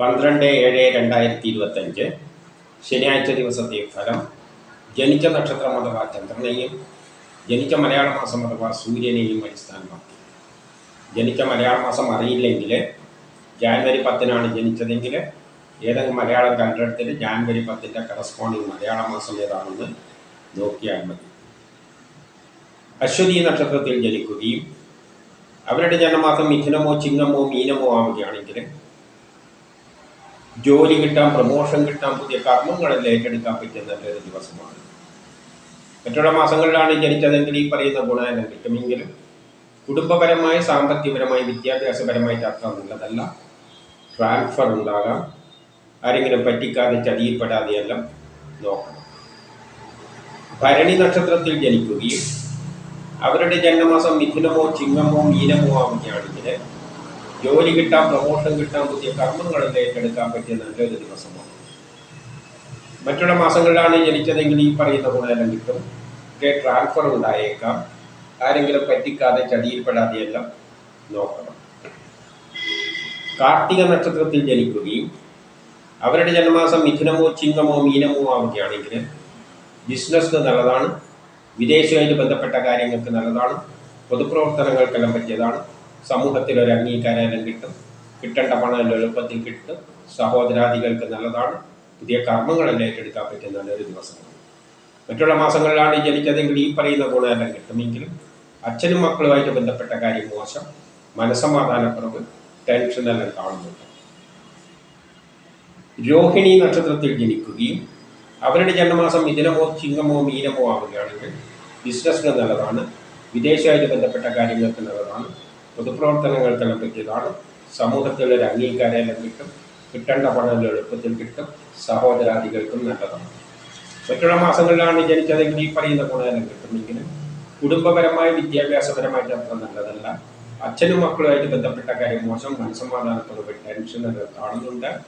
പന്ത്രണ്ട് ഏഴ് രണ്ടായിരത്തി ഇരുപത്തഞ്ച് ശനിയാഴ്ച ദിവസത്തെ ഫലം. ജനിച്ച നക്ഷത്രം അഥവാ ചന്ദ്രനെയും ജനിച്ച മലയാള മാസം അഥവാ സൂര്യനെയും അടിസ്ഥാനമാക്കി. ജനിച്ച മലയാള മാസം അറിയില്ലെങ്കിൽ ജാനുവരി പത്തിനാണ് ജനിച്ചതെങ്കിൽ ഏതെങ്കിലും മലയാളം കണ്ടെടുത്തിട്ട് ജാനുവരി പത്തിന്റെ കറസ്പോണ്ടിങ് മലയാള മാസം ഏതാണെന്ന് നോക്കിയാൽ മതി. അശ്വതി നക്ഷത്രത്തിൽ ജനിക്കുകയും അവരുടെ ജന്മമാസം മിഥുനമോ ചിങ്ങമോ മീനമോ ആവുകയാണെങ്കിൽ ജോലി കിട്ടാം പ്രമോഷൻ കിട്ടാം പുതിയ കർമ്മങ്ങളെല്ലാം ഏറ്റെടുക്കാൻ പറ്റുന്ന നല്ലൊരു ദിവസമാണ്. മറ്റുള്ള മാസങ്ങളിലാണ് ജനിച്ചതെങ്കിൽ ഈ പറയുന്ന ഗുണമെല്ലാം കിട്ടുമെങ്കിലും കുടുംബപരമായി സാമ്പത്തികപരമായി വിദ്യാഭ്യാസപരമായിട്ട് അത്ര നല്ലതല്ല. ട്രാൻസ്ഫർ ഉണ്ടാകാം. ആരെങ്കിലും പറ്റിക്കാതെ ചതിയിൽപ്പെടാതെയെല്ലാം നോക്കണം. ഭരണി നക്ഷത്രത്തിൽ ജനിക്കുകയും അവരുടെ ജന്മമാസം മിഥുനമോ ചിങ്ങമോ മീനമോ ആവുകയാണെങ്കിൽ ജോലി കിട്ടാൻ പ്രമോഷൻ കിട്ടാൻ പുതിയ കർമ്മങ്ങളിൽ ഏറ്റെടുക്കാൻ പറ്റിയ നല്ലൊരു ദിവസമാണ്. മറ്റുള്ള മാസങ്ങളിലാണ് ജനിച്ചതെങ്കിൽ ഈ പറയുന്ന ഗുണമെല്ലാം കിട്ടും. ട്രാൻസ്ഫർ ഉണ്ടായേക്കാം. ആരെങ്കിലും പറ്റിക്കാതെ ചടിയിൽപ്പെടാതെയെല്ലാം നോക്കണം. കാർത്തിക നക്ഷത്രത്തിൽ ജനിക്കുകയും അവരുടെ ജന്മമാസം മിഥുനമോ ചിങ്ങമോ മീനമോ ആവുകയാണെങ്കിൽ ബിസിനസ്സിന് നല്ലതാണ്. വിദേശവുമായിട്ട് ബന്ധപ്പെട്ട കാര്യങ്ങൾക്ക് നല്ലതാണ്. പൊതുപ്രവർത്തനങ്ങൾക്കെല്ലാം പറ്റിയതാണ്. സമൂഹത്തിൽ ഒരു അംഗീകാരം കിട്ടും. കിട്ടേണ്ട പണം എളുപ്പത്തിൽ കിട്ടും. സഹോദരാദികൾക്ക് നല്ലതാണ്. പുതിയ കർമ്മങ്ങളെല്ലാം ഏറ്റെടുക്കാൻ പറ്റിയ നല്ലൊരു ദിവസമാണ്. മറ്റുള്ള മാസങ്ങളിലാണ് ജനിച്ചതെങ്കിൽ ഈ പറയുന്ന ഗുണമെല്ലാം കിട്ടുമെങ്കിലും അച്ഛനും മക്കളുമായിട്ട് ബന്ധപ്പെട്ട കാര്യം മോശം. മനസമാധാനക്കുറവ് ടെൻഷനെല്ലാം കാണുന്നുണ്ട്. രോഹിണി നക്ഷത്രത്തിൽ ജനിക്കുകയും അവരുടെ ജന്മമാസം മിഥുനമോ ചിങ്ങമോ മീനമോ ആവുകയാണെങ്കിൽ ബിസിനസ്സിന് നല്ലതാണ്. വിദേശമായിട്ട് ബന്ധപ്പെട്ട കാര്യങ്ങൾക്ക് നല്ലതാണ്. പൊതുപ്രവർത്തനങ്ങൾക്കെല്ലാം പറ്റിയതാണ്. സമൂഹത്തിലൊരു ഒരു അംഗീകാരമെല്ലാം കിട്ടും. കിട്ടേണ്ട പണം എളുപ്പത്തിൽ കിട്ടും. സഹോദരാദികൾക്കും നല്ലതാണ്. മറ്റുള്ള മാസങ്ങളിലാണ് ജനിച്ചതെങ്കിൽ ഈ പറയുന്ന ഗുണമെല്ലാം കിട്ടുമെങ്കിലും കുടുംബപരമായ വിദ്യാഭ്യാസപരമായിട്ട് അത്ര നല്ലതല്ല. അച്ഛനും മക്കളുമായിട്ട് ബന്ധപ്പെട്ട കാര്യം മോശം. മനസ്സമാധാനത്തോടെ ടെൻഷൻ കാണുന്നുണ്ട്.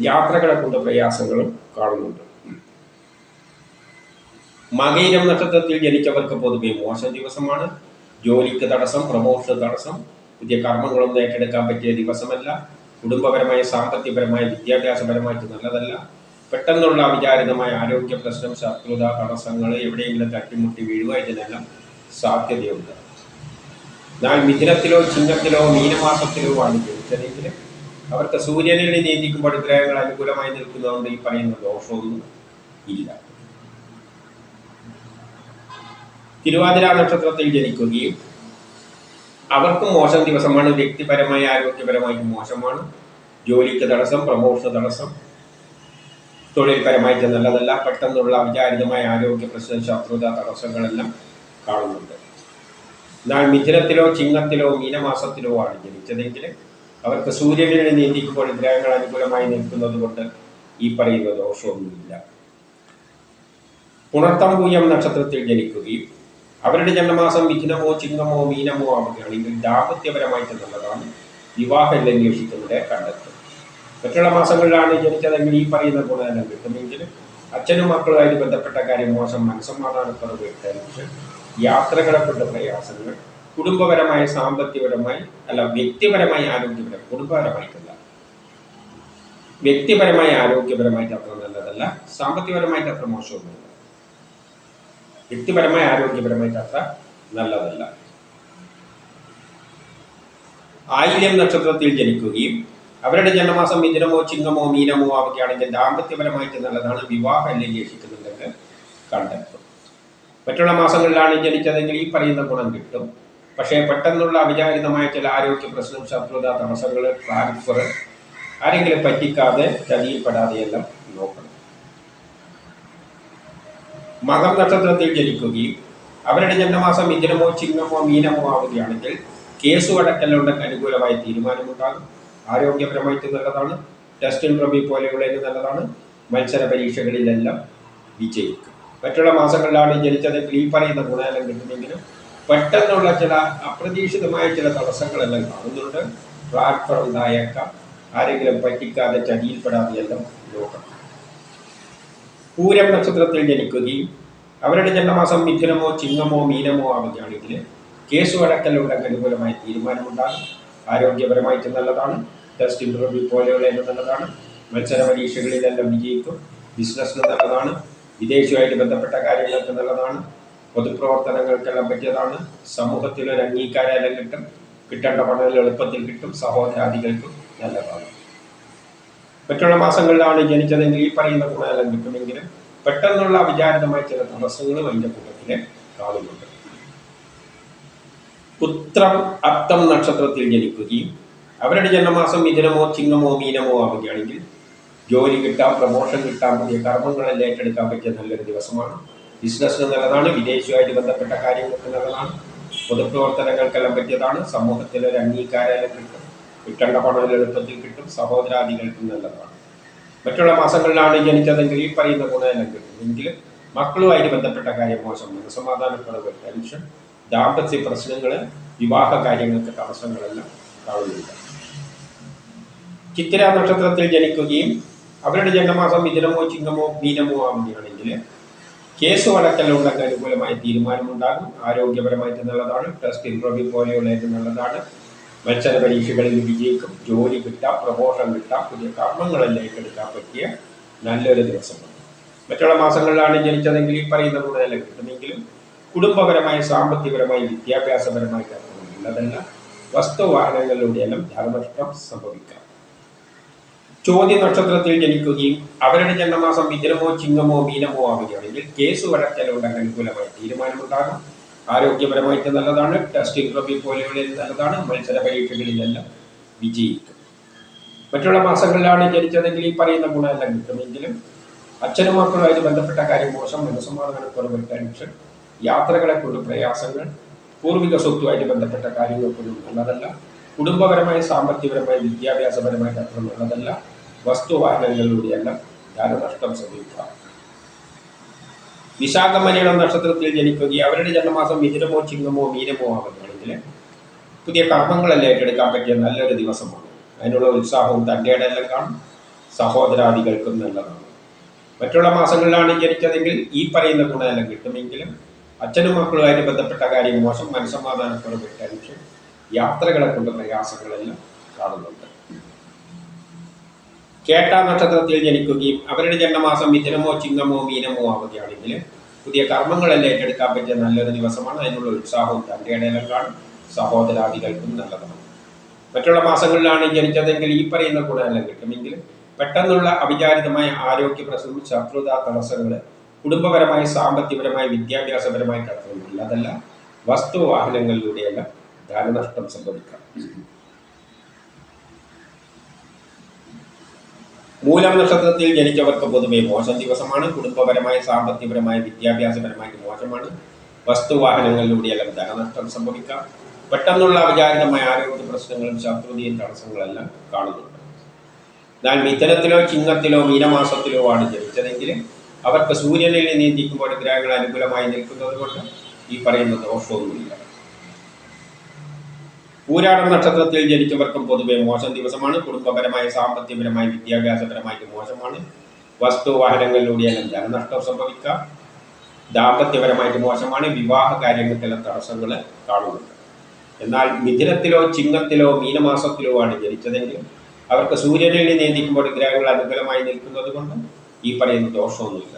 യാത്രകളെ കൊണ്ട് പ്രയാസങ്ങളും കാണുന്നുണ്ട്. മകയിരം നക്ഷത്രത്തിൽ ജനിച്ചവർക്ക് പൊതുവെ മോശം ദിവസമാണ്. ജോലിക്ക് തടസ്സം പ്രമോഷന് തടസ്സം പുതിയ കർമ്മങ്ങളൊന്നും ഏറ്റെടുക്കാൻ പറ്റിയ ദിവസമല്ല. കുടുംബപരമായ സാമ്പത്തികപരമായ വിദ്യാഭ്യാസപരമായിട്ട് നല്ലതല്ല. പെട്ടെന്നുള്ള അവിചാരിതമായ ആരോഗ്യ പ്രശ്നം ശത്രുത തടസ്സങ്ങൾ എവിടെയെങ്കിലും തട്ടിമുട്ടി വീഴുക ഇതിനെല്ലാം സാധ്യതയുണ്ട്. എന്നാൽ മിഥുനത്തിലോ ചിഹ്നത്തിലോ മീനമാസത്തിലോ ആണ് ജനിച്ചതെങ്കിൽ അവർക്ക് സൂര്യനെ നീതിക്കുമ്പോൾ ഗ്രഹങ്ങൾ അനുകൂലമായി നിൽക്കുന്നതുകൊണ്ട് ഈ പറയുന്ന ദോഷമൊന്നും ഇല്ല. തിരുവാതിര നക്ഷത്രത്തിൽ ജനിക്കുകയും അവർക്കും മോശം ദിവസമാണ്. വ്യക്തിപരമായ ആരോഗ്യപരമായി മോശമാണ്. ജോലിക്ക് തടസ്സം പ്രമോഷൻ തടസ്സം തൊഴിൽപരമായിട്ട് നല്ലതല്ല. പെട്ടെന്നുള്ള അവിചാരിതമായ ആരോഗ്യ പ്രശ്നം ശത്രുത തടസ്സങ്ങളെല്ലാം കാണുന്നുണ്ട്. എന്നാൽ മിഥുനത്തിലോ ചിങ്ങത്തിലോ മീനമാസത്തിലോ ആണ് ജനിച്ചതെങ്കിൽ അവർക്ക് സൂര്യനിൽ നീന്തിക്കുമ്പോൾ ഗ്രഹങ്ങൾ അനുകൂലമായി നിൽക്കുന്നത് കൊണ്ട് ഈ പറയുന്ന ദോഷമൊന്നുമില്ല. പുണർത്തമ്പൂയം നക്ഷത്രത്തിൽ ജനിക്കുകയും അവരുടെ ജന്മമാസം മിഥുനമോ ചിങ്ങമോ മീനമോ ആവുകയാണെങ്കിൽ ദാമ്പത്യപരമായിട്ട് നല്ലതാണ് വിവാഹം അന്വേഷിക്കുന്നവരെ കണ്ടെത്തും മറ്റുള്ള മാസങ്ങളിലാണ് ജനിച്ചതെങ്കിൽ ഈ പറയുന്ന പോലെ തന്നെ കിട്ടുമെങ്കിൽ അച്ഛനും മക്കളുമായിട്ട് ബന്ധപ്പെട്ട കാര്യം മോശം മനസ്സമാധാനക്കുറവ് ടെൻഷൻ യാത്രകളെപ്പെട്ട പ്രയാസങ്ങൾ കുടുംബപരമായ സാമ്പത്തികപരമായി അല്ല വ്യക്തിപരമായി ആരോഗ്യപരം കുടുംബപരമായിട്ടല്ല വ്യക്തിപരമായ ആരോഗ്യപരമായിട്ട് അത്ര നല്ലതല്ല. സാമ്പത്തികപരമായിട്ട് അത്ര മോശമൊന്നുമില്ല. വ്യക്തിപരമായ ആരോഗ്യപരമായിട്ട് അത്ര നല്ലതല്ല. ആയില്യം നക്ഷത്രത്തിൽ ജനിക്കുകയും അവരുടെ ജന്മമാസം മിഥുനമോ ചിങ്ങമോ മീനമോ ആവുകയാണെങ്കിൽ ദാമ്പത്യപരമായിട്ട് നല്ലതാണ്. വിവാഹം അന്വേഷിക്കുന്നുണ്ടെങ്കിൽ കണ്ടെത്തും. മറ്റുള്ള മാസങ്ങളിലാണ് ജനിച്ചതെങ്കിൽ ഈ പറയുന്ന ഗുണം കിട്ടും. പക്ഷേ പെട്ടെന്നുള്ള അവിചാരിതമായ ചില ആരോഗ്യ പ്രശ്നം ശത്രുത തടസ്സങ്ങൾ ട്രാൻസ്ഫർ ആരെങ്കിലും പറ്റിക്കാതെ ചതിയിൽപ്പെടാതെയെല്ലാം നോക്കണം. മകം നക്ഷത്രത്തിൽ ജനിക്കുകയും അവരുടെ ജന്മമാസം മിഥുനമോ ചിങ്ങമോ മീനമോ ആവുകയാണെങ്കിൽ കേസ് വടക്കലുണ്ടെങ്കിൽ അനുകൂലമായ തീരുമാനമുണ്ടാകും. ആരോഗ്യപരമായിട്ട് നല്ലതാണ്. ടെസ്റ്റിൻ പ്രമി പോലെയുള്ള നല്ലതാണ്. മത്സര പരീക്ഷകളിലെല്ലാം വിജയിക്കും. മറ്റുള്ള മാസങ്ങളിലാണ് ജനിച്ചതെങ്കിൽ ഈ പറയുന്ന ഗുണമെല്ലാം കിട്ടുമെങ്കിലും പെട്ടെന്നുള്ള ചില അപ്രതീക്ഷിതമായ ചില തടസ്സങ്ങളെല്ലാം കാണുന്നുണ്ട്. പ്ലാറ്റ്ഫോം ഉണ്ടായേക്കാം ആരെങ്കിലും പറ്റിക്കാതെ ചടിയിൽപ്പെടാതെ എല്ലാം നോക്കണം പൂരം നക്ഷത്രത്തിൽ ജനിക്കുകയും അവരുടെ ജന്മമാസം മിഥുനമോ ചിങ്ങമോ മീനമോ ആവുകയാണെങ്കിൽ കേസ് വഴക്കലുണ്ടെങ്കിൽ അനുകൂലമായ തീരുമാനമുണ്ടാകും. ആരോഗ്യപരമായിട്ട് നല്ലതാണ്. ടെസ്റ്റ് ഇന്റർവ്യൂ പോലെയുള്ള നല്ലതാണ്. മത്സര പരീക്ഷകളിലെല്ലാം വിജയിക്കും. ബിസിനസ്സിന് നല്ലതാണ്. വിദേശവുമായിട്ട് ബന്ധപ്പെട്ട കാര്യങ്ങൾക്ക് നല്ലതാണ്. പൊതുപ്രവർത്തനങ്ങൾക്കെല്ലാം പറ്റിയതാണ്. സമൂഹത്തിൽ ഒരു അംഗീകാരം കിട്ടും കിട്ടേണ്ട പണം എളുപ്പത്തിൽ കിട്ടും. സഹോദരാദികൾക്കും നല്ലതാണ്. മറ്റുള്ള മാസങ്ങളിലാണ് ജനിച്ചതെങ്കിൽ ഈ പറയുന്ന ഗുണമെല്ലാം കിട്ടുമെങ്കിലും പെട്ടെന്നുള്ള അവിചാരിതമായ ചില തടസ്സങ്ങളും അതിന്റെ കൂട്ടത്തിൽ കാണുന്നുണ്ട്. പുത്രം അത്തം നക്ഷത്രത്തിൽ ജനിക്കുകയും അവരുടെ ജന്മമാസം മിഥുനമോ ചിങ്ങമോ മീനമോ ആവുകയാണെങ്കിൽ ജോലി കിട്ടാം പ്രമോഷൻ കിട്ടാം പുതിയ കർമ്മങ്ങളെല്ലാം ഏറ്റെടുക്കാൻ പറ്റിയ നല്ലൊരു ദിവസമാണ്. ബിസിനസ്സിന് നല്ലതാണ് വിദേശവുമായിട്ട് ബന്ധപ്പെട്ട കാര്യങ്ങൾക്ക് നല്ലതാണ്. പൊതുപ്രവർത്തനങ്ങൾക്കെല്ലാം പറ്റിയതാണ്. സമൂഹത്തിലൊരു അംഗീകാരം കിട്ടും. കിട്ടേണ്ട പണം എളുപ്പത്തിൽ കിട്ടും സഹോദരാദികൾക്കും നല്ലതാണ്. മറ്റുള്ള മാസങ്ങളിലാണ് ജനിച്ചതെങ്കിൽ ഈ പറയുന്ന ഗുണമെല്ലാം കിട്ടും. എങ്കിലും മക്കളുമായിട്ട് ബന്ധപ്പെട്ട കാര്യം മോശം. മനസമാധാനക്കുറവ് ടെൻഷൻ ദാമ്പത്യ പ്രശ്നങ്ങൾ വിവാഹ കാര്യങ്ങൾക്ക് തടസ്സങ്ങളെല്ലാം കാണുന്നില്ല ചിത്തിര നക്ഷത്രത്തിൽ ജനിക്കുകയും അവരുടെ ജന്മമാസം മിഥുനമോ ചിങ്ങമോ മീനമോ ആവുകയാണെങ്കിൽ കേസ് വഴക്കലുണ്ടെങ്കിൽ അനുകൂലമായ തീരുമാനമുണ്ടാകും. ആരോഗ്യപരമായിട്ട് നല്ലതാണ്. ടെസ്റ്റ് ഇൻട്രോബി പോലെയുള്ള നല്ലതാണ്. മത്സര പരീക്ഷകളിൽ വിജയിക്കും ജോലി കിട്ടാം പ്രമോഷൻ കിട്ടാം പുതിയ കർമ്മങ്ങളെല്ലാം ഏറ്റെടുക്കാൻ പറ്റിയ നല്ലൊരു ദിവസമാണ് മറ്റുള്ള മാസങ്ങളിലാണ് ജനിച്ചതെങ്കിൽ ഈ പറയുന്ന കൂടുതലും കിട്ടുമെങ്കിലും കുടുംബപരമായി സാമ്പത്തികപരമായി വിദ്യാഭ്യാസപരമായി നല്ലതല്ല വസ്തുവാഹനങ്ങളിലൂടെയെല്ലാം ധനനഷ്ടം സംഭവിക്കാം. ചോദ്യ നക്ഷത്രത്തിൽ ജനിക്കുകയും അവരുടെ ജന്മമാസം വിജനമോ ചിങ്ങമോ മീനമോ ആവുകയാണെങ്കിൽ കേസ് വഴക്കലുണ്ടെങ്കിൽ അനുകൂലമായി തീരുമാനമുണ്ടാകും. ആരോഗ്യപരമായിട്ട് നല്ലതാണ്. ടെസ്റ്റിംഗ് ഇന്റർവ്യൂ പോലെയുള്ള നല്ലതാണ്. മത്സര പരീക്ഷകളിലെല്ലാം വിജയിക്കും. മറ്റുള്ള മാസങ്ങളിലാണ് ജനിച്ചതെങ്കിൽ ഈ പറയുന്ന ഗുണമെല്ലാം കിട്ടുമെങ്കിലും അച്ഛനും മക്കളുമായിട്ട് ബന്ധപ്പെട്ട കാര്യം മോശം. മനസ്സമാധാനക്കുറവ് ടെൻഷൻ യാത്രകളെ കൊണ്ട് പ്രയാസങ്ങൾ പൂർവിക സ്വത്തുമായിട്ട് ബന്ധപ്പെട്ട കാര്യങ്ങൾക്കൊന്നും നല്ലതല്ല. കുടുംബപരമായി സാമ്പത്തികപരമായി വിദ്യാഭ്യാസപരമായിട്ട് അത്ര നല്ലതല്ല. വസ്തുവാഹനങ്ങളിലൂടെയെല്ലാം ധനനഷ്ടം സംഭവിക്കാം വിശാഖമലയാളം നക്ഷത്രത്തിൽ ജനിക്കുകയും അവരുടെ ജന്മമാസം മിഥുനമോ ചിങ്ങമോ മീനമോ ആകുന്നുണ്ടെങ്കിൽ പുതിയ കർമ്മങ്ങളെല്ലാം ഏറ്റെടുക്കാൻ പറ്റിയ നല്ലൊരു ദിവസമാണ്. അതിനുള്ള ഉത്സാഹവും തന്റെ എല്ലാം കാണും. സഹോദരാദികൾക്കും നല്ലതാണ്. മറ്റുള്ള മാസങ്ങളിലാണ് ജനിച്ചതെങ്കിൽ ഈ പറയുന്ന ഗുണമെല്ലാം കിട്ടുമെങ്കിലും അച്ഛനും മക്കളുമായിട്ട് ബന്ധപ്പെട്ട കാര്യം മോശം മനസ്സമാധാനത്തോടെ ടെൻഷൻ യാത്രകളെ കൊണ്ട് പ്രയാസങ്ങളെല്ലാം കാണുന്നുണ്ട്. കേട്ട നക്ഷത്രത്തിൽ ജനിക്കുകയും അവരുടെ ജന്മമാസം മിഥുനമോ ചിങ്ങമോ മീനമോ ആവുകയാണെങ്കിൽ പുതിയ കർമ്മങ്ങളെല്ലാം ഏറ്റെടുക്കാൻ പറ്റിയ നല്ലൊരു ദിവസമാണ്. അതിനുള്ള ഉത്സാഹവും തന്റെ ഇടയിലും കാണും. സഹോദരാദികൾക്കും നല്ലതാണ് മറ്റുള്ള മാസങ്ങളിലാണ് ജനിച്ചതെങ്കിൽ ഈ പറയുന്ന ഗുണമെല്ലാം കിട്ടുമെങ്കിൽ പെട്ടെന്നുള്ള അവിചാരിതമായ ആരോഗ്യ പ്രശ്നം ശത്രുത തടസ്സങ്ങൾ കുടുംബപരമായി സാമ്പത്തികപരമായി വിദ്യാഭ്യാസപരമായിട്ട് അത്ര വസ്തു വാഹനങ്ങളിലൂടെയെല്ലാം ധനനഷ്ടം സംഭവിക്കാം. മൂലം നക്ഷത്രത്തിൽ ജനിച്ചവർക്ക് പൊതുവെ മോശം ദിവസമാണ്. കുടുംബപരമായ സാമ്പത്തികപരമായ വിദ്യാഭ്യാസപരമായിട്ട് മോശമാണ്. വസ്തുവാഹനങ്ങളിലൂടെയെല്ലാം ധനനഷ്ടം സംഭവിക്കാം. പെട്ടെന്നുള്ള അവിചാരിതമായ ആരോഗ്യ പ്രശ്നങ്ങളും ശത്രുതയും തടസ്സങ്ങളെല്ലാം കാണുന്നുണ്ട്. എന്നാൽ മിഥുനത്തിലോ ചിങ്ങത്തിലോ മീനമാസത്തിലോ ആണ് ജനിച്ചതെങ്കിൽ അവർക്ക് സൂര്യനിൽ നീന്തിക്കുമ്പോൾ ഗ്രഹങ്ങൾ അനുകൂലമായി നിൽക്കുന്നത് കൊണ്ട് ഈ പറയുന്ന ദോഷമൊന്നുമില്ല. പൂരാടം നക്ഷത്രത്തിൽ ജനിച്ചവർക്കും പൊതുവെ മോശം ദിവസമാണ്. കുടുംബപരമായി സാമ്പത്തികപരമായ വിദ്യാഭ്യാസപരമായിട്ട് മോശമാണ്. വസ്തു വാഹനങ്ങളിലൂടെയെല്ലാം ധനനഷ്ടം സംഭവിക്കാം. ദാമ്പത്യപരമായിട്ട് മോശമാണ്. വിവാഹ കാര്യങ്ങൾക്കെല്ലാം തടസ്സങ്ങൾ കാണുന്നുണ്ട്. എന്നാൽ മിഥുനത്തിലോ ചിങ്ങത്തിലോ മീനമാസത്തിലോ ആണ് ജനിച്ചതെങ്കിൽ അവർക്ക് സൂര്യനിൽ നിയന്ത്രിക്കുമ്പോൾ ഗ്രഹങ്ങൾ അനുകൂലമായി നിൽക്കുന്നത് കൊണ്ട് ഈ പറയുന്ന ദോഷമൊന്നുമില്ല.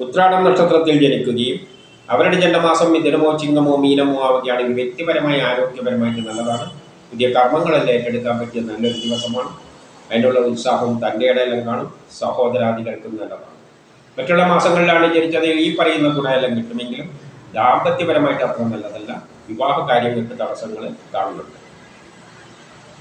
ഉത്രാടം നക്ഷത്രത്തിൽ ജനിക്കുകയും അവരുടെ ജന്മമാസം മിഥുനമോ ചിങ്ങമോ മീനമോ ആവുകയാണെങ്കിൽ വ്യക്തിപരമായി ആരോഗ്യപരമായിട്ട് നല്ലതാണ്. പുതിയ കർമ്മങ്ങളെല്ലാം ഏറ്റെടുക്കാൻ പറ്റിയ നല്ലൊരു ദിവസമാണ്. അതിനുള്ള ഉത്സാഹവും തന്റെ ഇടയിലും കാണും. സഹോദരാദികൾക്കും നല്ലതാണ്. മറ്റുള്ള മാസങ്ങളിലാണ് ജനിച്ചത്. ഈ പറയുന്ന ഗുണമെല്ലാം കിട്ടുമെങ്കിലും ദാമ്പത്യപരമായിട്ട് അത്ര നല്ലതല്ല. വിവാഹ കാര്യങ്ങൾക്ക് തടസ്സങ്ങൾ കാണുന്നുണ്ട്.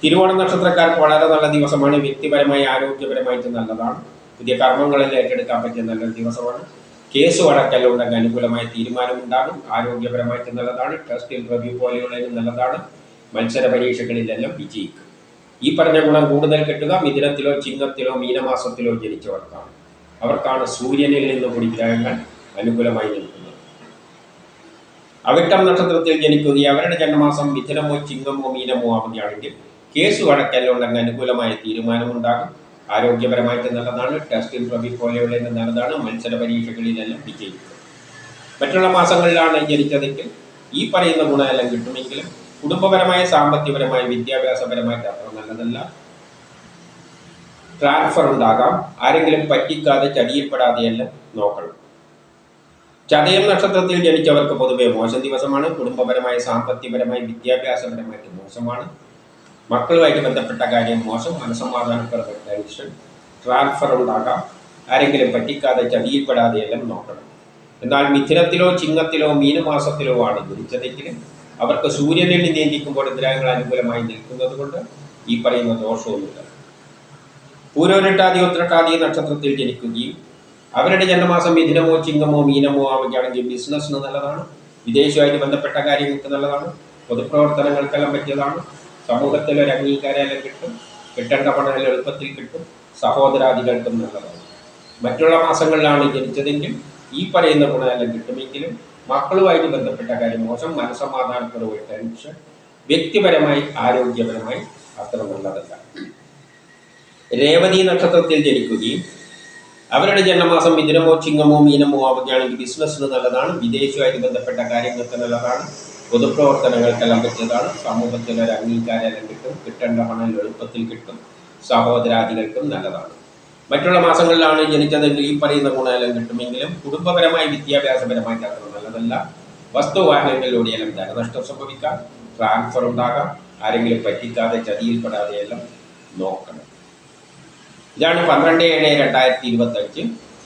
തിരുവോണ നക്ഷത്രക്കാർക്ക് വളരെ നല്ല ദിവസമാണ്. വ്യക്തിപരമായി ആരോഗ്യപരമായിട്ട് നല്ലതാണ്. പുതിയ കർമ്മങ്ങളെല്ലാം ഏറ്റെടുക്കാൻ പറ്റിയ നല്ലൊരു ദിവസമാണ്. കേസ് വഴക്കലുണ്ടെങ്കിൽ അനുകൂലമായ തീരുമാനമുണ്ടാകും. ആരോഗ്യപരമായിട്ട് നല്ലതാണ്. ടെസ്റ്റ് ഇന്റർവ്യൂ പോലെയുള്ളതിന് നല്ലതാണ്. മത്സര പരീക്ഷകളിലെല്ലാം വിജയിക്കും. ഈ പറഞ്ഞ ഗുണം കൂടുതൽ കിട്ടുക മിഥുനത്തിലോ ചിങ്ങത്തിലോ മീനമാസത്തിലോ ജനിച്ചവർക്കാണ്. അവർക്കാണ് സൂര്യനിൽ നിന്ന് കൂടി അനുകൂലമായി നിൽക്കുന്നത്. അവിട്ടം നക്ഷത്രത്തിൽ ജനിക്കുകയും അവരുടെ ജന്മമാസം മിഥുനമോ ചിങ്ങമോ മീനമോ ആവുകയാണെങ്കിൽ കേസ് വഴക്കലുണ്ടെങ്കിൽ അനുകൂലമായ തീരുമാനമുണ്ടാകും. ആരോഗ്യപരമായിട്ട് നല്ലതാണ് ടെസ്റ്റ് ഇന്റർവ്യൂ പോലെയുള്ള നല്ലതാണ് മത്സര പരീക്ഷകളിലെല്ലാം വിജയിക്കുന്നത് മറ്റുള്ള മാസങ്ങളിലാണ് ജനിച്ചതെങ്കിൽ ഈ പറയുന്ന ഗുണമെല്ലാം കിട്ടുമെങ്കിലും കുടുംബപരമായ സാമ്പത്തികപരമായ വിദ്യാഭ്യാസപരമായിട്ട് അത്ര നല്ലതല്ല. ട്രാൻസ്ഫർ ഉണ്ടാകാം. ആരെങ്കിലും പറ്റിക്കാതെ ചതിയിൽപ്പെടാതെയെല്ലാം നോക്കണം. ചതയം നക്ഷത്രത്തിൽ ജനിച്ചവർക്ക് പൊതുവെ മോശം ദിവസമാണ്. കുടുംബപരമായ സാമ്പത്തികപരമായി വിദ്യാഭ്യാസപരമായിട്ട് മോശമാണ്. മക്കളുമായിട്ട് ബന്ധപ്പെട്ട കാര്യം മോശം മനസ്സമാധാനപ്പെടുന്ന ടെൻഷൻ ട്രാൻസ്ഫർ ഉണ്ടാകാം ആരെങ്കിലും പറ്റിക്കാതെ ചതിയിൽപ്പെടാതെ എല്ലാം നോക്കണം. എന്നാൽ മിഥുനത്തിലോ ചിങ്ങത്തിലോ മീനമാസത്തിലോ ആണ് ജനിച്ചതെങ്കിൽ അവർക്ക് സൂര്യനിൽ നിയന്ത്രിക്കുമ്പോൾ ഗ്രഹങ്ങൾ അനുകൂലമായി നിൽക്കുന്നത് കൊണ്ട് ഈ പറയുന്ന ദോഷവുമില്ല പൂരോരട്ടാതി ഉത്രട്ടാതി നക്ഷത്രത്തിൽ ജനിക്കുകയും അവരുടെ ജന്മമാസം മിഥുനമോ ചിങ്ങമോ മീനമോ ആവുകയാണെങ്കിൽ ബിസിനസ്സിന് നല്ലതാണ്. വിദേശവുമായിട്ട് ബന്ധപ്പെട്ട കാര്യങ്ങൾക്ക് നല്ലതാണ്. പൊതുപ്രവർത്തനങ്ങൾക്കെല്ലാം പറ്റിയതാണ്. സമൂഹത്തിൽ ഒരു അംഗീകാരം കിട്ടും കിട്ടേണ്ട പണം എളുപ്പത്തിൽ കിട്ടും സഹോദരാദികൾക്കും നല്ലതാണ്. മറ്റുള്ള മാസങ്ങളിലാണ് ജനിച്ചതെങ്കിൽ ഈ പറയുന്ന ഗുണമെല്ലാം കിട്ടുമെങ്കിലും മക്കളുമായിട്ട് ബന്ധപ്പെട്ട കാര്യം മോശം മനസമാധാനത്തോടുകൂടി ടെൻഷൻ വ്യക്തിപരമായി ആരോഗ്യപരമായി അത്ര നല്ലതല്ല. രേവതി നക്ഷത്രത്തിൽ ജനിക്കുകയും അവരുടെ ജന്മമാസം മിഥുനമോ ചിങ്ങമോ മീനമോ ആവുകയാണെങ്കിൽ ബിസിനസ്സിന് നല്ലതാണ് വിദേശവുമായിട്ട് ബന്ധപ്പെട്ട കാര്യങ്ങൾക്ക് നല്ലതാണ്. പൊതുപ്രവർത്തനങ്ങൾക്കെല്ലാം പറ്റിയതാണ്. സമൂഹത്തിന് ഒരു അംഗീകാരം കിട്ടും കിട്ടേണ്ട പണം എളുപ്പത്തിൽ കിട്ടും സഹോദരാദികൾക്കും നല്ലതാണ്. മറ്റുള്ള മാസങ്ങളിലാണ് ജനിച്ചതെങ്കിൽ ഈ പറയുന്ന ഗുണമെല്ലാം കിട്ടുമെങ്കിലും കുടുംബപരമായി വിദ്യാഭ്യാസപരമായിട്ട് അത്ര നല്ലതല്ല. വസ്തുവാഹനങ്ങളിലൂടെയെല്ലാം ധനനഷ്ടം സംഭവിക്കാം ട്രാൻസ്ഫർ ഉണ്ടാകാം ആരെങ്കിലും പറ്റിക്കാതെ ചതിയിൽപ്പെടാതെ എല്ലാം നോക്കണം. ഇതാണ് പന്ത്രണ്ട് ഏഴ് രണ്ടായിരത്തി ഇരുപത്തഞ്ച്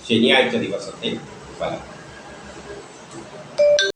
ശനിയാഴ്ച ദിവസത്തെ ഫലം.